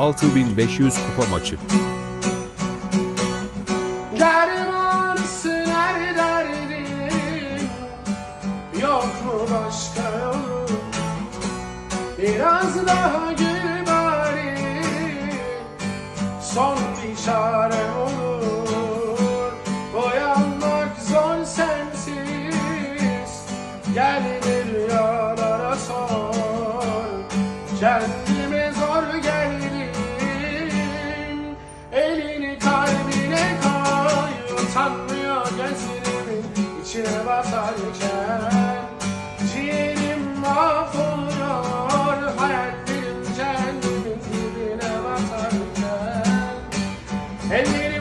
6500 kupa maçı. Biraz daha gül bari Son bir çare olur. Boyanmak zor sensiz. Gel bir rüyalara sor. Kendime zor gel Ellerim